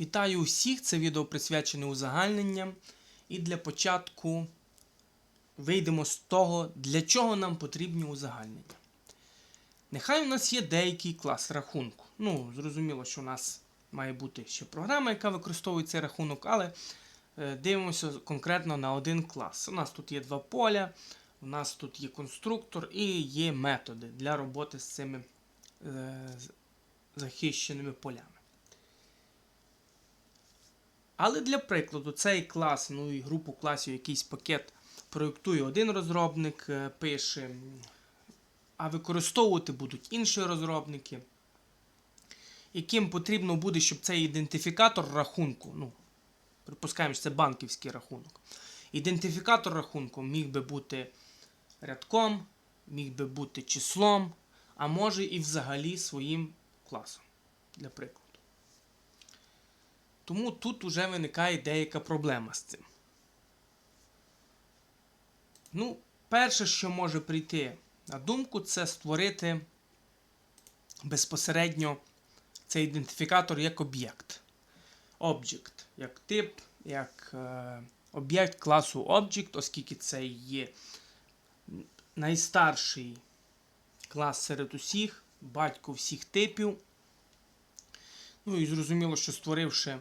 Вітаю усіх! Це відео присвячене узагальненням. І для початку вийдемо з того, для чого нам потрібні узагальнення. Нехай у нас є деякий клас рахунку. Ну, зрозуміло, що у нас має бути ще програма, яка використовує цей рахунок, але е, дивимося конкретно на один клас. У нас тут є два поля, у нас тут є конструктор і є методи для роботи з цими е, захищеними полями. Але для прикладу, цей клас, ну і групу класів, якийсь пакет проєктує один розробник, е, пише, а використовувати будуть інші розробники, яким потрібно буде, щоб цей ідентифікатор рахунку, ну, припускаємо, що це банківський рахунок. Ідентифікатор рахунку міг би бути рядком, міг би бути числом, а може і взагалі своїм класом, для прикладу. Тому тут вже виникає деяка проблема з цим. Ну, перше, що може прийти на думку, це створити безпосередньо цей ідентифікатор як об'єкт. Object як тип, як е, об'єкт класу Object, оскільки це є найстарший клас серед усіх, батько всіх типів. Ну і зрозуміло, що створивши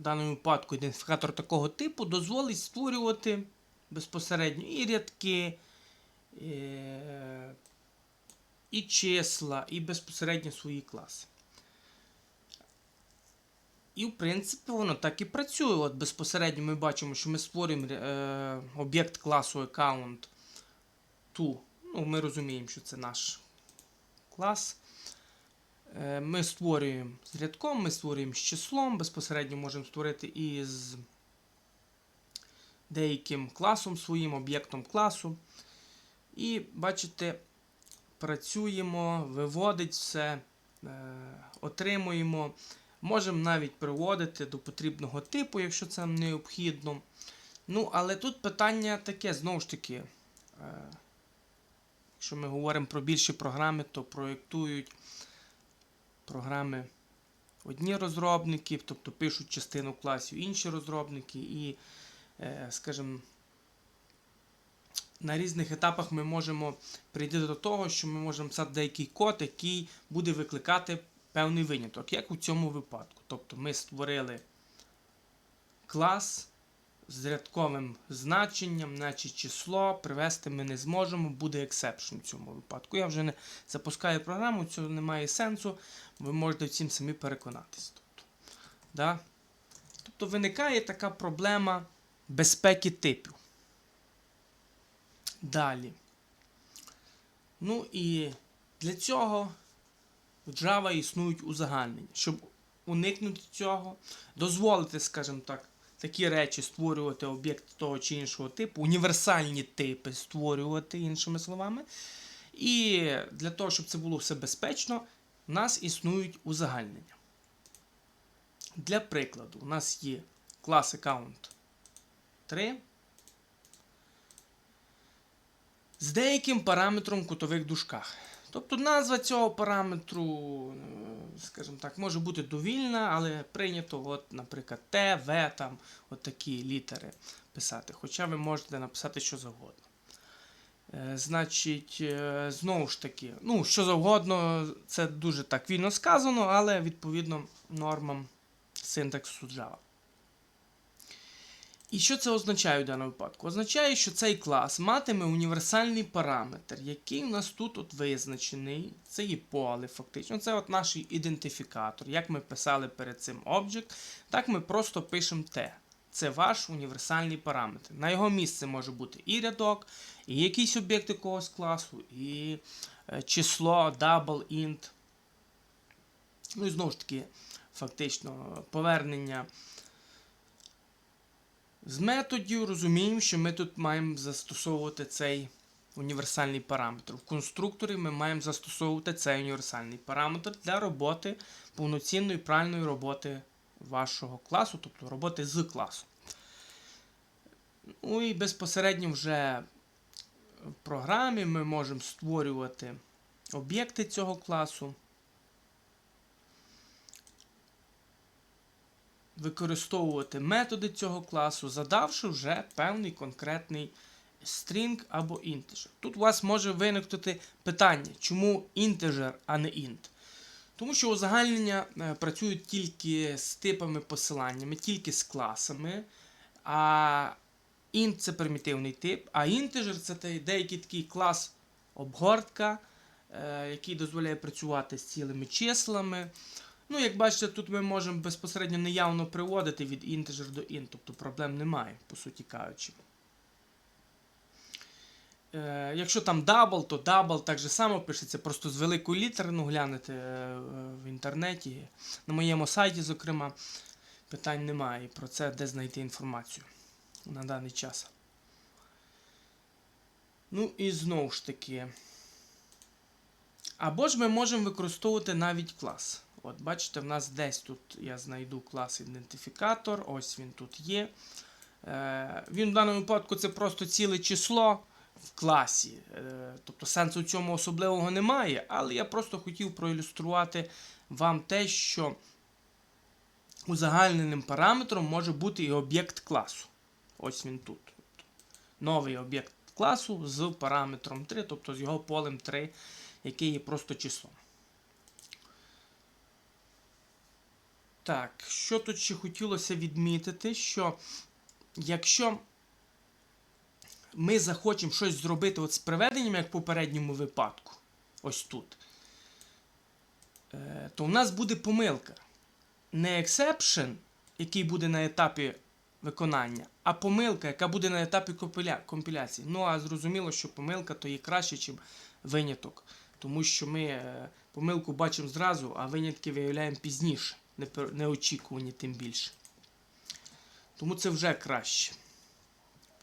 в даному випадку ідентифікатор такого типу дозволить створювати безпосередньо і рядки, е, і числа, і безпосередньо свої класи. І, в принципі, воно так і працює. От безпосередньо ми бачимо, що ми створюємо е, об'єкт класу account to. Ну, ми розуміємо, що це наш клас. Е, Ми створюємо з рядком, ми створюємо з числом, безпосередньо можемо створити і з деяким класом своїм, об'єктом класу. І бачите, працюємо, виводить все, е, отримуємо. Можемо навіть приводити до потрібного типу, якщо це необхідно. Ну, але тут питання таке, знову ж таки, е, якщо ми говоримо про більші програми, то проєктують програми одні розробники, тобто пишуть частину класів інші розробники, і, е, скажімо, на різних етапах ми можемо прийти до того, що ми можемо писати деякий код, який буде викликати певний виняток, як у цьому випадку. Тобто ми створили клас з рядковим значенням, значить число, привести ми не зможемо, буде ексепшн в цьому випадку. Я вже не запускаю програму, цього немає сенсу, ви можете в цім самі переконатись. Тобто, да? тобто виникає така проблема безпеки типів. Далі. Ну і для цього в Java існують узагальнення. Щоб уникнути цього, дозволити, скажімо так, такі речі створювати об'єкт того чи іншого типу, універсальні типи створювати, іншими словами. І для того, щоб це було все безпечно, у нас існують узагальнення. Для прикладу, у нас є клас account 3 з деяким параметром в кутових дужках. Тобто назва цього параметру, е, скажімо так, може бути довільна, але прийнято, от, наприклад, Т, В, там, от такі літери писати. Хоча ви можете написати що завгодно. Е, Значить, е, знову ж таки, ну, що завгодно, це дуже так вільно сказано, але відповідно нормам синтаксу Java. І що це означає в даному випадку? Означає, що цей клас матиме універсальний параметр, який у нас тут от визначений. Це є поле, фактично. Це от наш ідентифікатор. Як ми писали перед цим object, так ми просто пишемо T. Це ваш універсальний параметр. На його місце може бути і рядок, і якийсь об'єкт якогось класу, і е, число, double, int. Ну і знову ж таки, фактично, повернення. З методів розуміємо, що ми тут маємо застосовувати цей універсальний параметр. В конструкторі ми маємо застосовувати цей універсальний параметр для роботи, повноцінної правильної роботи вашого класу, тобто роботи з класом. Ну і безпосередньо вже в програмі ми можемо створювати об'єкти цього класу. Використовувати методи цього класу, задавши вже певний конкретний string або integer. Тут у вас може виникнути питання, чому integer, а не int. Тому що узагальнення е, працюють тільки з типами посиланнями, тільки з класами. А int це примітивний тип, а integer це деякий такий клас обгортка, е, який дозволяє працювати з цілими числами. Ну, як бачите, тут ми можемо безпосередньо неявно приводити від integer до int, тобто проблем немає, по суті кажучи. Е, якщо там double, то double так же само пишеться, просто з великої літери, ну глянете е, в інтернеті. На моєму сайті, зокрема, питань немає про це, де знайти інформацію на даний час. Ну і знову ж таки. Або ж ми можемо використовувати навіть клас. От, бачите, в нас десь тут я знайду клас ідентифікатор, ось він тут є. Е, він в даному випадку це просто ціле число в класі. Е, тобто сенсу в цьому особливого немає, але я просто хотів проілюструвати вам те, що узагальненим параметром може бути і об'єкт класу. Ось він тут. Новий об'єкт класу з параметром 3, тобто з його полем 3, яке є просто числом. Так, що тут ще хотілося відмітити, що якщо ми захочемо щось зробити от з приведенням, як в попередньому випадку, ось тут, е, то у нас буде помилка. Не exception, який буде на етапі виконання, а помилка, яка буде на етапі компіляції. Ну, а зрозуміло, що помилка то є краще, ніж виняток. Тому що ми е, помилку бачимо зразу, а винятки виявляємо пізніше, неочікувані тим більше. Тому це вже краще.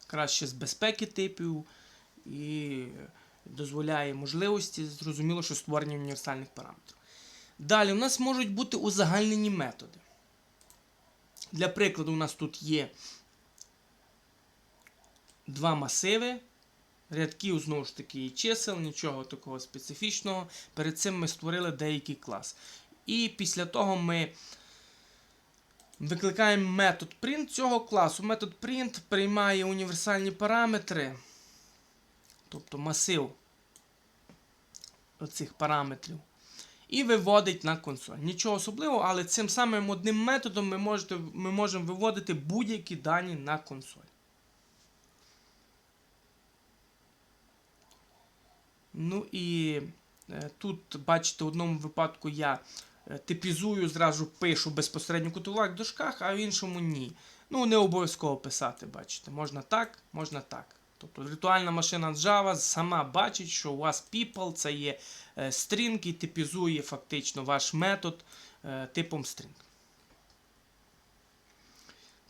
Краще з безпеки типів і дозволяє можливості, зрозуміло, що створення універсальних параметрів. Далі у нас можуть бути узагальнені методи. Для прикладу, у нас тут є два масиви, рядків, знову ж таки, і чисел, нічого такого специфічного. Перед цим ми створили деякий клас. І після того ми викликаємо метод print цього класу. Метод print приймає універсальні параметри, тобто масив оцих параметрів. І виводить на консоль. Нічого особливого, але цим самим одним методом ми, можете, ми можемо виводити будь-які дані на консоль. Ну і е, тут, бачите, в одному випадку я типізую, зразу пишу безпосередньо в кутових дужках, а в іншому ні. Ну, не обов'язково писати, бачите. Можна так, можна так. Тобто віртуальна машина Java сама бачить, що у вас people це є е, string і типізує фактично ваш метод е, типом string.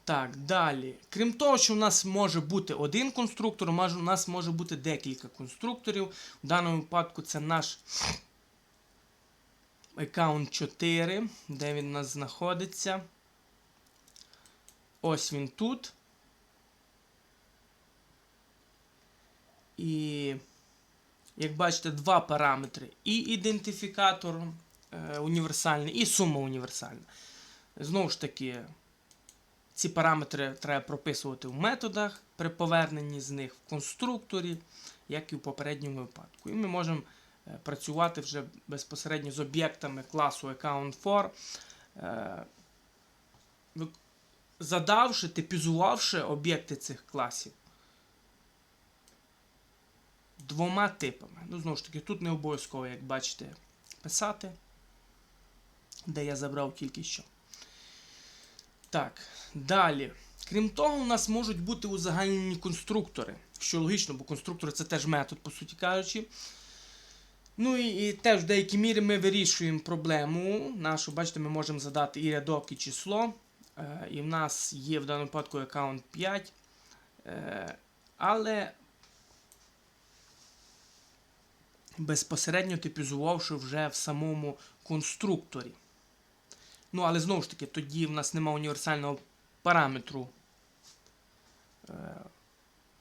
Так, далі. Крім того, що у нас може бути один конструктор, у нас може бути декілька конструкторів. В даному випадку це наш аккаунт 4, де він у нас знаходиться. Ось він тут. І, як бачите, два параметри. І ідентифікатор е, універсальний, і сума універсальна. Знову ж таки, ці параметри треба прописувати в методах при поверненні з них в конструкторі, як і в попередньому випадку. І ми можемо працювати вже безпосередньо з об'єктами класу account4, е, задавши, типізувавши об'єкти цих класів двома типами. Ну, знову ж таки, тут не обов'язково, як бачите, писати, де я забрав тільки що. Так, далі. Крім того, у нас можуть бути узагальнені конструктори, що логічно, бо конструктор це теж метод, по суті кажучи. Ну і, і теж в деякій мірі ми вирішуємо проблему нашу. Бачите, ми можемо задати і рядок, і число. Е, і в нас є в даному випадку аккаунт 5. Е, але безпосередньо типізувавши вже в самому конструкторі. Ну, але знову ж таки, тоді в нас немає універсального параметру е,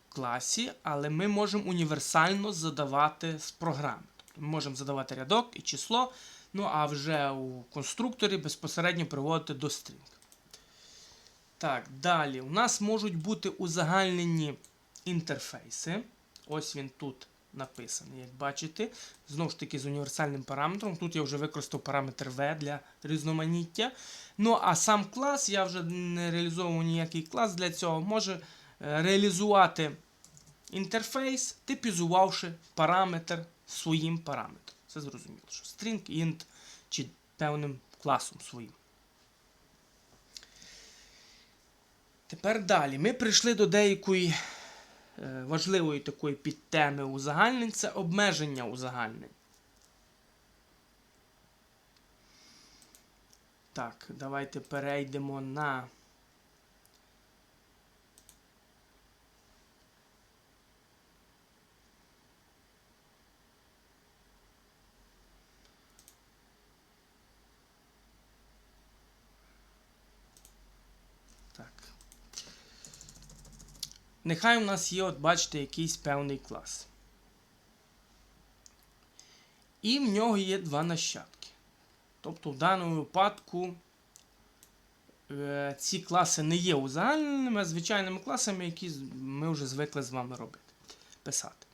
класі, але ми можемо універсально задавати з програми. Можемо задавати рядок і число, ну а вже у конструкторі безпосередньо приводити до стрінг. Так, далі. У нас можуть бути узагальнені інтерфейси. Ось він тут написаний, як бачите. Знову ж таки, з універсальним параметром. Тут я вже використав параметр V для різноманіття. Ну, а сам клас, я вже не реалізовував ніякий клас для цього, може е, реалізувати інтерфейс, типізувавши параметр своїм параметром. Це зрозуміло, що string, int чи певним класом своїм. Тепер далі. Ми прийшли до деякої е, важливої такої підтеми узагальнень це обмеження узагальнень. Так, давайте перейдемо на. Так. Нехай у нас є, от бачите, якийсь певний клас. І в нього є два нащадки. Тобто, в даному випадку е, ці класи не є узагальненими, а звичайними класами, які ми вже звикли з вами робити, писати.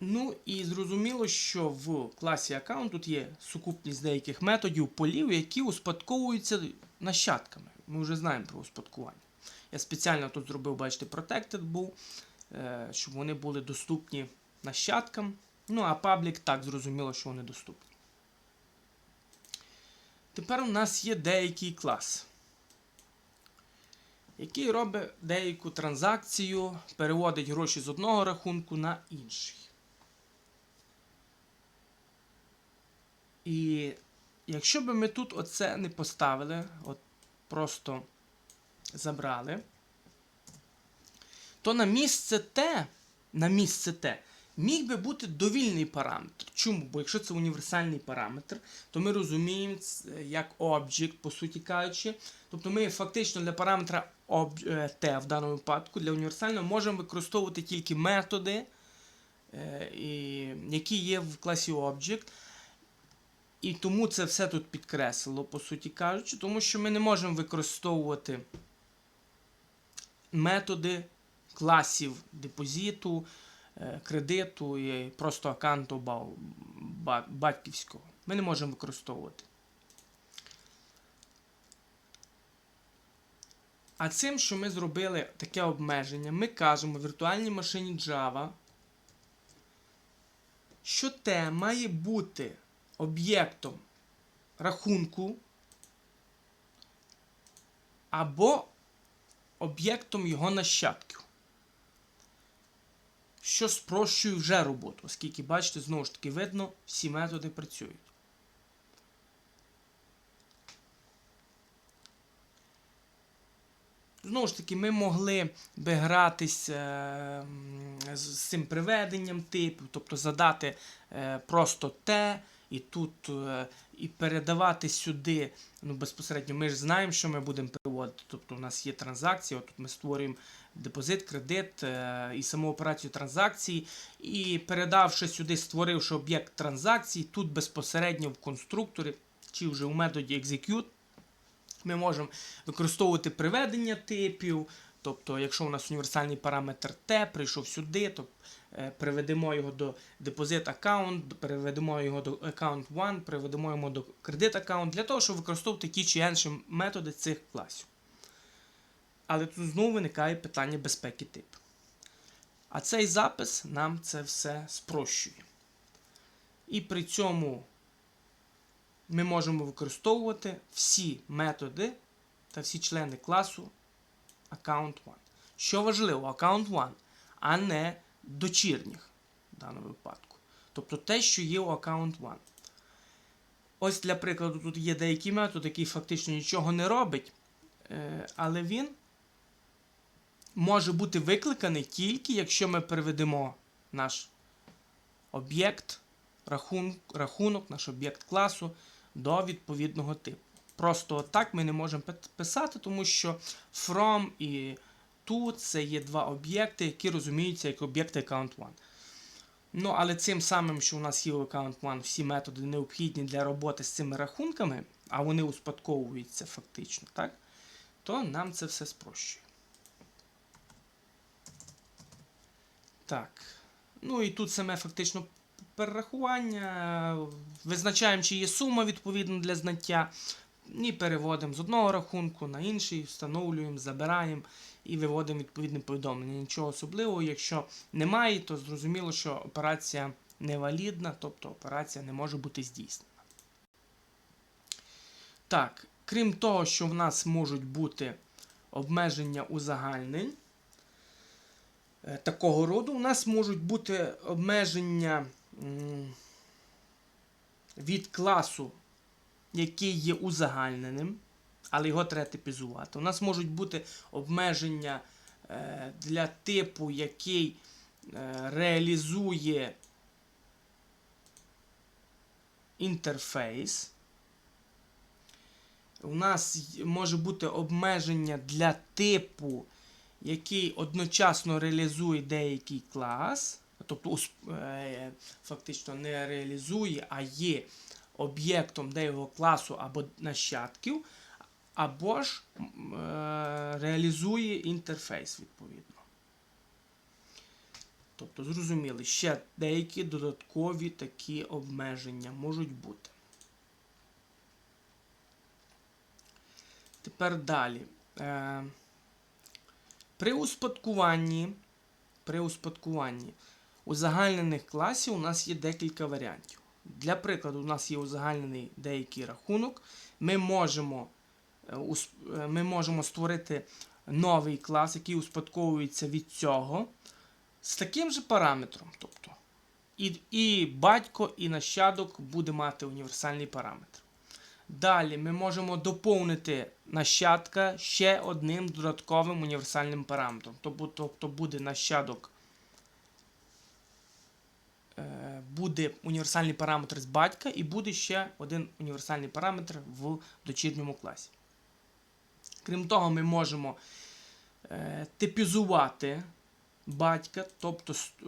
Ну і зрозуміло, що в класі аккаунт тут є сукупність деяких методів полів, які успадковуються нащадками. Ми вже знаємо про успадкування. Я спеціально тут зробив, бачите, Protected був, е, щоб вони були доступні нащадкам. Ну, а паблік так зрозуміло, що вони доступні. Тепер у нас є деякий клас, який робить деяку транзакцію, переводить гроші з одного рахунку на інший. І якщо би ми тут оце не поставили, от просто забрали, то на місце Т, на місце Т міг би бути довільний параметр. Чому? Бо якщо це універсальний параметр, то ми розуміємо це як object, по суті кажучи. Тобто ми фактично для параметра е, T в даному випадку, для універсального можемо використовувати тільки методи, е, які є в класі Object. І тому це все тут підкреслило, по суті кажучи, тому що ми не можемо використовувати методи класів депозиту, е, кредиту і просто аккаунту ба- ба- батьківського. Ми не можемо використовувати. А цим, що ми зробили таке обмеження, ми кажемо в віртуальній машині Java, що те має бути об'єктом рахунку або об'єктом його нащадків. Що спрощує вже роботу, оскільки, бачите, знову ж таки видно, всі методи працюють. Знову ж таки, ми могли би гратися е, з цим приведенням типів, тобто задати е, просто те, і тут е, і передавати сюди. Ну, безпосередньо ми ж знаємо, що ми будемо переводити. Тобто у нас є транзакції, от тут ми створюємо депозит, кредит е, і саму операцію транзакції. І передавши сюди, створивши об'єкт транзакції, тут безпосередньо в конструкторі чи вже у методі execute, ми можемо використовувати приведення типів. Тобто, якщо у нас універсальний параметр T прийшов сюди, то е, приведемо його до депозит аккаунт, переведемо його до account 1, приведемо його до кредит аккаунт, для того, щоб використовувати ті чи інші методи цих класів. Але тут знову виникає питання безпеки типу. А цей запис нам це все спрощує. І при цьому ми можемо використовувати всі методи та всі члени класу Account 1. Що важливо, Account 1, а не дочірніх в даному випадку. Тобто те, що є у Account 1. Ось для прикладу, тут є деякий метод, який фактично нічого не робить, е, але він може бути викликаний тільки, якщо ми переведемо наш об'єкт, рахунок, наш об'єкт класу до відповідного типу. Просто так ми не можемо писати, тому що from і to це є два об'єкти, які розуміються як об'єкти account 1. Ну, але цим самим, що у нас є у account 1 всі методи необхідні для роботи з цими рахунками, а вони успадковуються фактично, так? то нам це все спрощує. Так. Ну і тут саме фактично перерахування. Визначаємо, чи є сума відповідно для знаття. І переводимо з одного рахунку на інший, встановлюємо, забираємо і виводимо відповідне повідомлення. Нічого особливого, якщо немає, то зрозуміло, що операція невалідна, тобто операція не може бути здійснена. Так, крім того, що в нас можуть бути обмеження узагальнень е, такого роду, у нас можуть бути обмеження від класу, який є узагальненим, але його треба типізувати. У нас можуть бути обмеження е, для типу, який е, реалізує інтерфейс. У нас може бути обмеження для типу, який одночасно реалізує деякий клас, тобто е, фактично не реалізує, а є об'єктом деякого класу або нащадків, або ж е, реалізує інтерфейс відповідно. Тобто, зрозуміли, ще деякі додаткові такі обмеження можуть бути. Тепер далі. Е, при успадкуванні, при успадкуванні узагальнених класів у нас є декілька варіантів. Для прикладу, у нас є узагальнений деякий рахунок. Ми можемо, е, е, ми можемо створити новий клас, який успадковується від цього, з таким же параметром. Тобто, і, і батько, і нащадок буде мати універсальний параметр. Далі ми можемо доповнити нащадка ще одним додатковим універсальним параметром. Тобто, тобто буде нащадок, буде універсальний параметр з батька, і буде ще один універсальний параметр в дочірньому класі. Крім того, ми можемо е, типізувати батька, тобто е,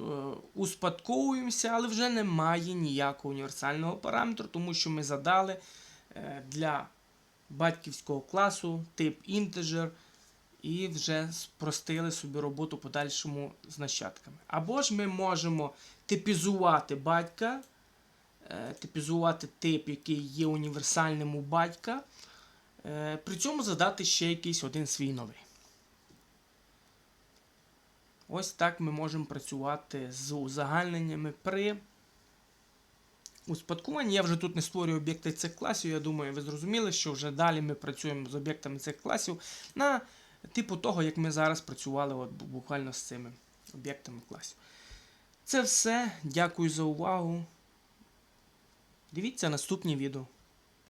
успадковуємося, але вже немає ніякого універсального параметру, тому що ми задали е, для батьківського класу тип інтеджер і вже спростили собі роботу подальшому з нащадками. Або ж ми можемо типізувати батька, е, типізувати тип, який є універсальним у батька, е, при цьому задати ще якийсь один свій новий. Ось так ми можемо працювати з узагальненнями при успадкуванні. Я вже тут не створюю об'єкти цих класів. Я думаю, ви зрозуміли, що вже далі ми працюємо з об'єктами цих класів на типу того, як ми зараз працювали от буквально з цими об'єктами класів. Це все. Дякую за увагу. Дивіться наступні відео.